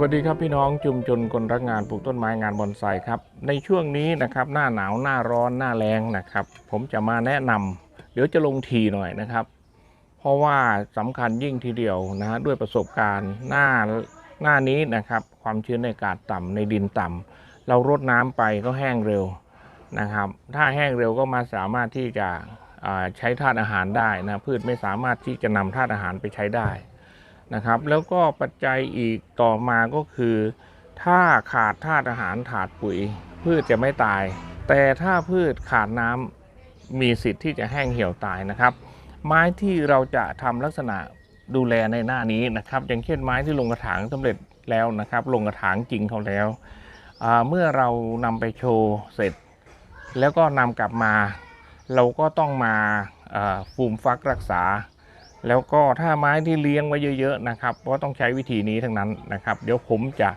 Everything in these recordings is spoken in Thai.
วัสดีครับพี่น้องชุมชนคนรักงานปลูกต้นไม้งานบอนไซครับ ในช่วงนี้นะครับหน้าหนาวหน้าร้อนหน้าแรงนะครับ ผมจะมาแนะนำเดี๋ยวจะลงทีหน่อยนะครับ เพราะว่าสำคัญยิ่งทีเดียวนะฮะด้วยประสบการณ์หน้าหน้านี้นะครับ ความชื้นในอากาศต่ำในดินต่ำเรารดน้ำไปก็แห้งเร็วนะครับ ถ้าแห้งเร็วก็มาสามารถที่จะใช้ธาตุอาหารได้นะพืชไม่สามารถที่จะนำธาตุอาหารไปใช้ได้ นะครับ แล้วก็ปัจจัยอีกต่อมาก็คือ ถ้าขาดธาตุอาหารขาดปุ๋ย พืชจะไม่ตาย แต่ถ้าพืชขาดน้ำมีสิทธิ์ที่จะแห้งเหี่ยวตายนะครับ ไม้ที่เราจะทำลักษณะดูแลในหน้านี้นะครับ อย่างเช่นไม้ที่ลงกระถางสำเร็จแล้วนะครับ ลงกระถางจริงเขาแล้วเมื่อเรานำไปโชว์เสร็จ แล้วก็นำกลับมา เราก็ต้องมาอ่าฟูมฟักรักษา แล้วก็ถ้าไม้ที่เลี้ยงไว้เยอะๆนะครับก็ต้องใช้วิธีนี้ทั้งนั้นนะครับ เดี๋ยวผมจะ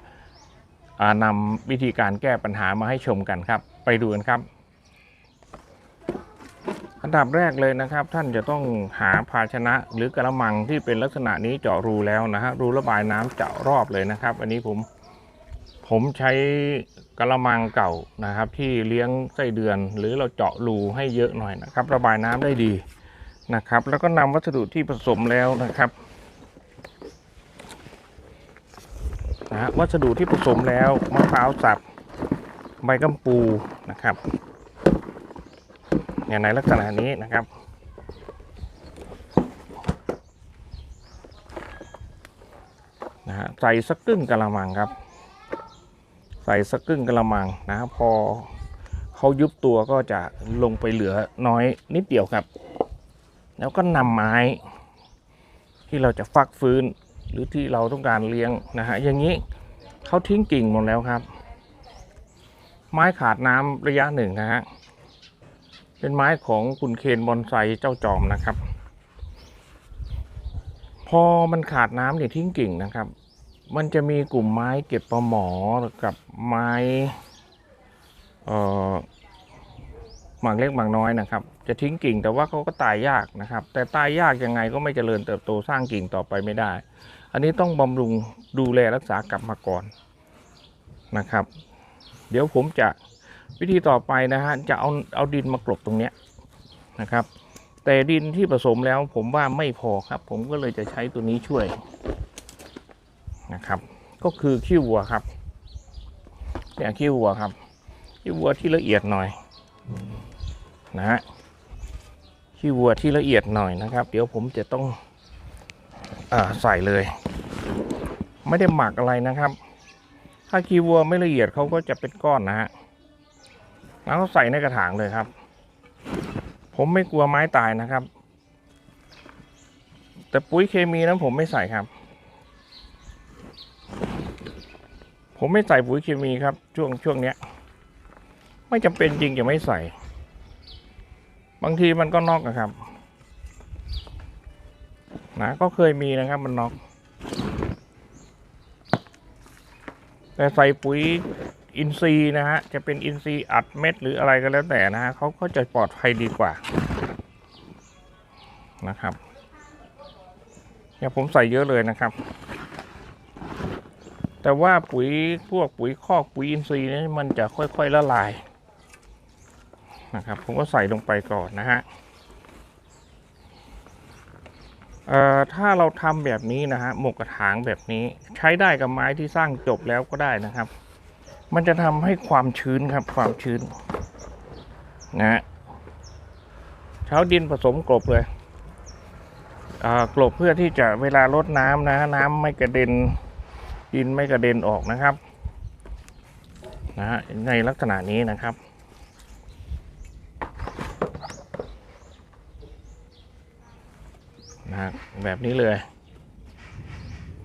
นำวิธีการแก้ปัญหามาให้ชมกันครับ ไปดูกันครับอันดับแรกเลยนะครับ ท่านจะต้องหาภาชนะหรือกระมังที่เป็นลักษณะนี้เจาะรูแล้วนะฮะรูระบายน้ำเจาะรอบเลยนะครับ อันนี้ผมผมใช้กระมังเก่านะครับ ที่เลี้ยงไส้เดือน หรือเราเจาะรูให้เยอะหน่อยนะครับ ระบายน้ำได้ดี นะครับ แล้วก็นำวัสดุที่ผสมแล้วนะครับนะวัสดุที่ผสมแล้วมะพร้าวสับใบกัมปูนะครับเนี่ยในลักษณะนี้นะครับ นะฮะใส่สักครึ่งกะละมังครับ ใส่สักครึ่งกะละมังนะพอเขายุบตัวก็จะลงไปเหลือน้อยนิดเดียวครับ แล้วก็นำไม้ ที่เราจะฟักฟื้นหรือที่เราต้องการเลี้ยงนะฮะอย่างนี้เขาทิ้งกิ่งหมดแล้วครับ ไม้ขาดน้ำระยะหนึ่งนะฮะเป็นไม้ของคุณเคนบอนไซเจ้าจอมนะครับ พอมันขาดน้ำเนี่ยทิ้งกิ่งนะครับ มันจะมีกลุ่มไม้เก็บปลาหมอกับไม้เอ่อ หมากเล็กหมากน้อยนะครับ จะทิ้งกิ่งแต่ว่าเขาก็ตายยากนะครับ แต่ตายยากยังไงก็ไม่เจริญเติบโตสร้างกิ่งต่อไปไม่ได้ อันนี้ต้องบำรุงดูแลรักษากลับมาก่อนนะครับ เดี๋ยวผมจะวิธีต่อไปนะฮะจะเอาเอาดินมากลบตรงเนี้ยนะครับ แต่ดินที่ผสมแล้วผมว่าไม่พอครับ ผมก็เลยจะใช้ตัวนี้ช่วยนะครับ ก็คือขี้วัวครับเนี่ยขี้วัวครับขี้วัวที่ละเอียดหน่อย นะฮะขี้วัวที่ละเอียดหน่อยนะครับ เดี๋ยวผมจะต้องอใส่เลย ไม่ได้หมักอะไรนะครับ ถ้าขี้วัวไม่ละเอียดเขาก็จะเป็นก้อนนะฮะแล้วก็ใส่ในกระถางเลยครับ ผมไม่กลัวไม้ตายนะครับ แต่ปุ๋ยเคมีนั้นผมไม่ใส่ครับ ผมไม่ใส่ปุ๋ยเคมีครับ ช่วงช่วงเนี้ย ไม่จำเป็นจริงจะไม่ใส่ บางทีมันก็นอกนะครับนะก็เคยมีนะครับมันนอก แต่ใส่ปุ๋ยอินทรีย์นะฮะ จะเป็นอินทรีย์อัดเม็ดหรืออะไรก็แล้วแต่นะฮะเขาก็จะปลอดภัยดีกว่านะครับเนี่ยผมใส่เยอะเลยนะครับ แต่ว่าปุ๋ยพวกปุ๋ยคอกปุ๋ยอินทรีย์นี่มันจะค่อยๆละลาย นะครับ ผมก็ใส่ลงไปก่อนนะฮะเอ่อถ้าเราทำแบบนี้นะฮะหมกกระถางแบบนี้ใช้ได้กับไม้ที่สร้างจบแล้วก็ได้นะครับ มันจะทำให้ความชื้นครับความชื้นนะฮะเช้าดินผสมกลบเลยอ่ากลบเพื่อที่จะเวลารดน้ำนะฮะน้ำไม่กระเด็นดินไม่กระเด็นออกนะครับนะฮะในลักษณะนี้นะครับ นะแบบนี้เลย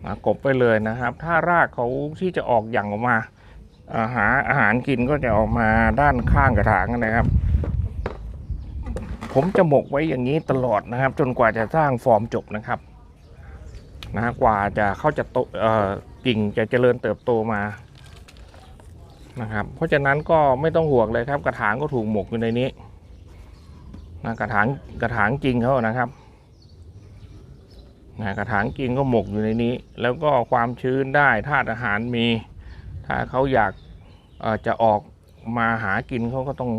นะกบไปเลยนะครับ ถ้ารากเขาที่จะออกอย่างออกมาอาหาอาหารกินก็จะออกมาด้านข้างกระถางนะครับ ผมจะหมกไว้อย่างนี้ตลอดนะครับ จนกว่าจะสร้างฟอร์มจบนะครับนะฮะกว่าจะเขาจะโตเอ่อกิ่งจะเจริญเติบโตมานะครับ เพราะฉะนั้นก็ไม่ต้องห่วงเลยครับ กระถางก็ถูกหมกอยู่ในนี้นะกระถางกระถางจริงเขานะครับ นะกระถางกิ่งก็หมกอยู่ในนี้ แล้วก็ความชื้นได้ธาตุอาหารมี ถ้าเขาอยากจะออกมาหากินเขาก็ต้อง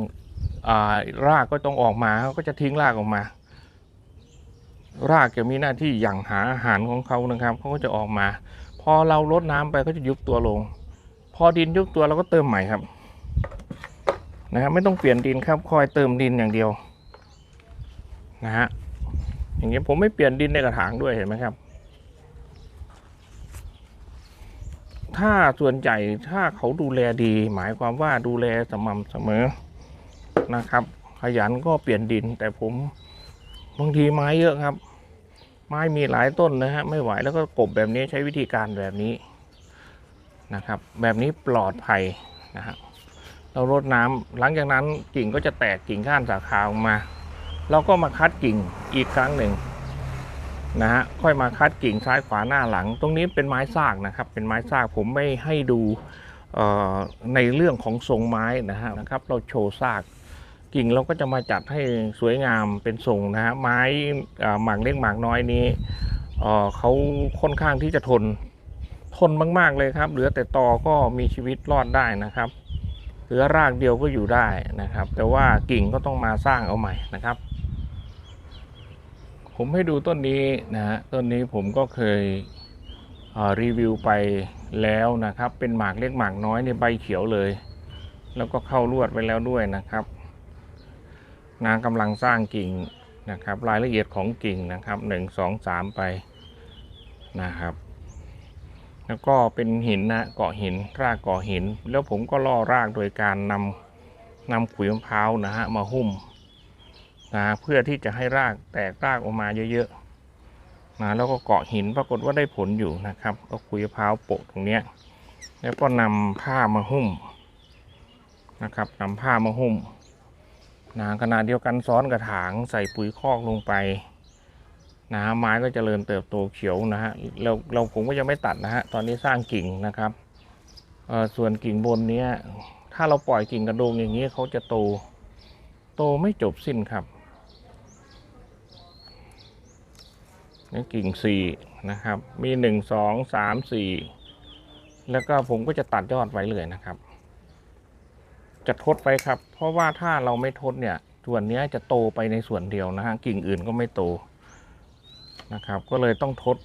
อารากก็ต้องออกมาเขาก็จะทิ้งรากออกมา รากจะมีหน้าที่หยั่งหาอาหารของเขานะครับเขาก็จะออกมา พอเราลดน้ำไปก็จะยุบตัวลง พอดินยุบตัวเราก็เติมใหม่ครับนะครับไม่ต้องเปลี่ยนดินครับคอยเติมดินอย่างเดียวนะฮะ อย่างเงี้ยผมไม่เปลี่ยนดินในกระถางด้วยเห็นไหมครับ ถ้าส่วนใหญ่ถ้าเขาดูแลดี หมายความว่าดูแลสม่ำเสมอนะครับ ขยันก็เปลี่ยนดิน แต่ผมบางทีไม้เยอะครับ ไม้มีหลายต้นนะฮะไม่ไหวแล้วก็กบแบบนี้ใช้วิธีการแบบนี้นะครับ แบบนี้ปลอดภัยนะฮะเรารดน้ำหลังจากนั้นกิ่งก็จะแตกกิ่งก้านสาขาออกมา เราก็มาคัดกิ่งอีกครั้งหนึ่งนะฮะค่อยมาคัดกิ่งซ้ายขวาหน้าหลัง ตรงนี้เป็นไม้ซากนะครับ เป็นไม้ซากผมไม่ให้ดูในเรื่องของทรงไม้นะฮะนะครับ เราโชว์ซากกิ่งเราก็จะมาจัดให้สวยงามเป็นทรงนะฮะไม้เอ่อหมากเล็กหมากน้อยนี่เขาค่อนข้างที่จะทนทนมาก ๆ เลยครับ เหลือแต่ตอก็มีชีวิตรอดได้นะครับ เหลือรากเดียวก็อยู่ได้นะครับ แต่ว่ากิ่งก็ต้องมาสร้างเอาใหม่นะครับ ผมให้ดูต้นนี้นะฮะต้นนี้ผมก็เคยเรีวิวไปแล้วนะครับ เป็นหมากเล็กหมากน้อยในใบเขียวเลย แล้วก็เข้าลวดไว้แล้วด้วยนะครับนางกำลังสร้างกิ่งนะครับ รายละเอียดของกิ่งนะครับหนึ่งสองสามไปนะครับ แล้วก็เป็นหินนะเกาะหินรากเกาะหิน แล้วผมก็ล่อรากโดยการนำนำขุยมะพร้าวนะฮะมาหุ้ม นะเพื่อที่จะให้รากแตกรากออกมาเยอะๆนะแล้วก็เกาะหินปรากฏว่าได้ผลอยู่นะครับ ก็ขุยมะพร้าวโปะตรงเนี้ยแล้วก็นำผ้ามาหุ้มนะครับนำผ้ามาหุ้มนะขนาดเดียวกันซ้อนกระถางใส่ปุ๋ยคอกลงไปนะฮะไม้ก็จเจริญเติบโตเขียวนะฮะเราเราผมก็ยังไม่ตัดนะฮะตอนนี้สร้างกิ่งนะครับส่วนกิ่งบนเนี้ยถ้าเราปล่อยกิ่งกระโดงอย่างนี้เขาจะโต โตไม่จบสิ้นครับ นี่กิ่งสี่นะครับ มีหนึ่งสองสามสี่แล้วก็ผมก็จะตัดยอดไว้เลยนะครับ จะทดไว้ครับ เพราะว่าถ้าเราไม่ทดเนี่ย ส่วนนี้จะโตไปในส่วนเดียวนะฮะกิ่งอื่นก็ไม่โตนะครับ ก็เลยต้องทด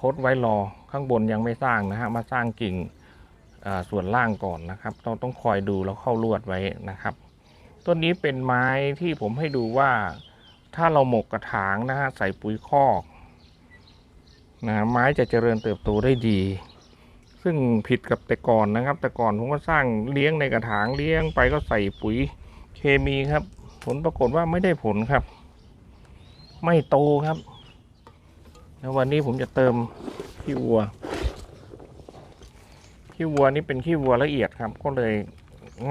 ทดไว้รอข้างบนยังไม่สร้างนะฮะมาสร้างกิ่งส่วนล่างก่อนนะครับต้องต้องคอยดูแล้วเข้าลวดไว้นะครับต้นนี้เป็นไม้ที่ผมให้ดูว่า ถ้าเราหมกกระถางนะฮะใส่ปุ๋ยคอก นะไม้จะเจริญเติบโตได้ดี ซึ่งผิดกับแต่ก่อนนะครับ แต่ก่อนผมก็สร้างเลี้ยงในกระถางเลี้ยงไปก็ใส่ปุ๋ยเคมีครับ ผลปรากฏว่าไม่ได้ผลครับ ไม่โตครับ แล้ววันนี้ผมจะเติมขี้วัวขี้วัวนี่เป็นขี้วัวละเอียดครับ ก็เลย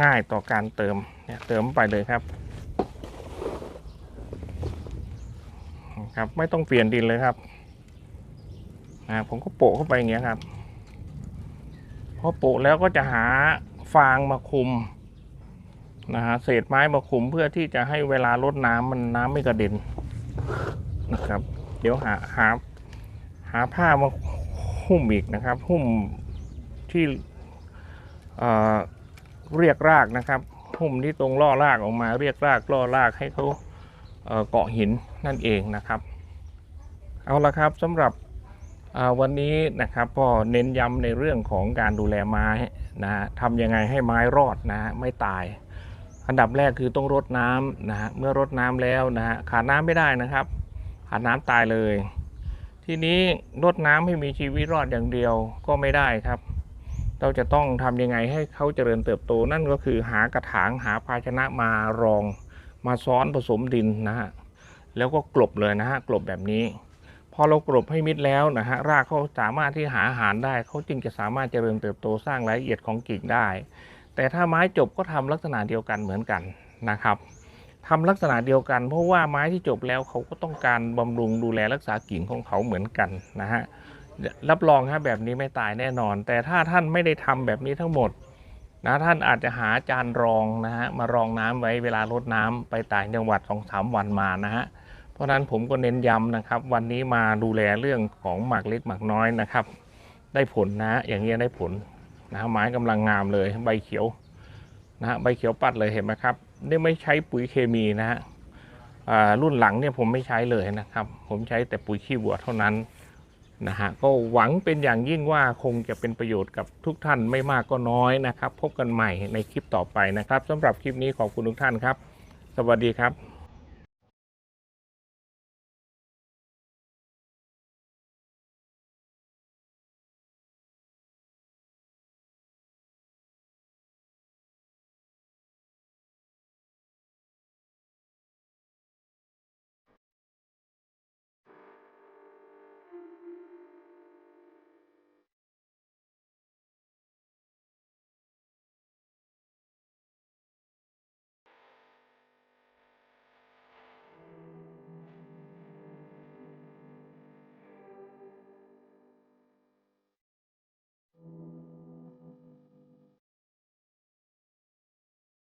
ง่ายต่อการเติมเนี่ยเติมไปเลยครับครับ ไม่ต้องเปลี่ยนดินเลยครับ อ่าผมก็โปะเข้าไปอย่างเงี้ยครับพอโปะแล้วก็จะหาฟางมาคุมนะฮะเศษไม้มาคุมเพื่อที่จะให้เวลารดน้ำมันน้ำไม่กระเด็นนะครับ เดี๋ยวหาหาหาผ้ามาหุ้มอีกนะครับ หุ้มที่เเรียกรากนะครับ หุ้มที่ตรงล่อรากออกมา เรียกรากล่อรากให้เขาเเกาะหินนั่นเองนะครับ เอาละครับสำหรับ วันนี้นะครับก็เน้นย้ำในเรื่องของการดูแลไม้นะทำยังไงให้ไม้รอดนะไม่ตาย อันดับแรกคือต้องรดน้ำนะฮะเมื่อรดน้ำแล้วนะฮะขาดน้ำไม่ได้นะครับ ขาดน้ำตายเลย ทีนี้รดน้ำให้มีชีวิตรอดอย่างเดียวก็ไม่ได้ครับ เราจะต้องทำยังไงให้เขาเจริญเติบโตนั่นก็คือหากระถางหาภาชนะมารอง มาซ้อนผสมดินนะฮะแล้วก็กลบเลยนะฮะกลบแบบนี้ พอเรากลบให้มิดแล้วนะฮะรากเขาสามารถที่หาอาหารได้เขาจึงจะสามารถเจริญเติบโตสร้างรายละเอียดของกิ่งได้ แต่ถ้าไม้จบก็ทำลักษณะเดียวกันเหมือนกันนะครับทำลักษณะเดียวกัน เพราะว่าไม้ที่จบแล้วเขาก็ต้องการบำรุงดูแลรักษากิ่งของเขาเหมือนกันนะฮะรับรองฮะแบบนี้ไม่ตายแน่นอน แต่ถ้าท่านไม่ได้ทำแบบนี้ทั้งหมดนะท่านอาจจะหาจานรองนะฮะมารองน้ำไว้เวลารดน้ำไปต่างจังหวัดสองสามวันมานะฮะ เพราะนั้นผมก็เน้นย้ำนะครับ วันนี้มาดูแลเรื่องของหมากเล็กหมากน้อยนะครับ ได้ผลนะอย่างเงี้ยได้ผลนะฮะไม้กำลังงามเลยใบเขียวนะฮะใบเขียวปัดเลยเห็นไหมครับนี่ไม่ใช้ปุ๋ยเคมีนะฮะรุ่นหลังเนี่ยผมไม่ใช้เลยนะครับ ผมใช้แต่ปุ๋ยขี้วัวเท่านั้นนะฮะก็หวังเป็นอย่างยิ่งว่าคงจะเป็นประโยชน์กับทุกท่านไม่มากก็น้อยนะครับ พบกันใหม่ในคลิปต่อไปนะครับสำหรับคลิปนี้ขอบคุณทุกท่านครับ สวัสดีครับ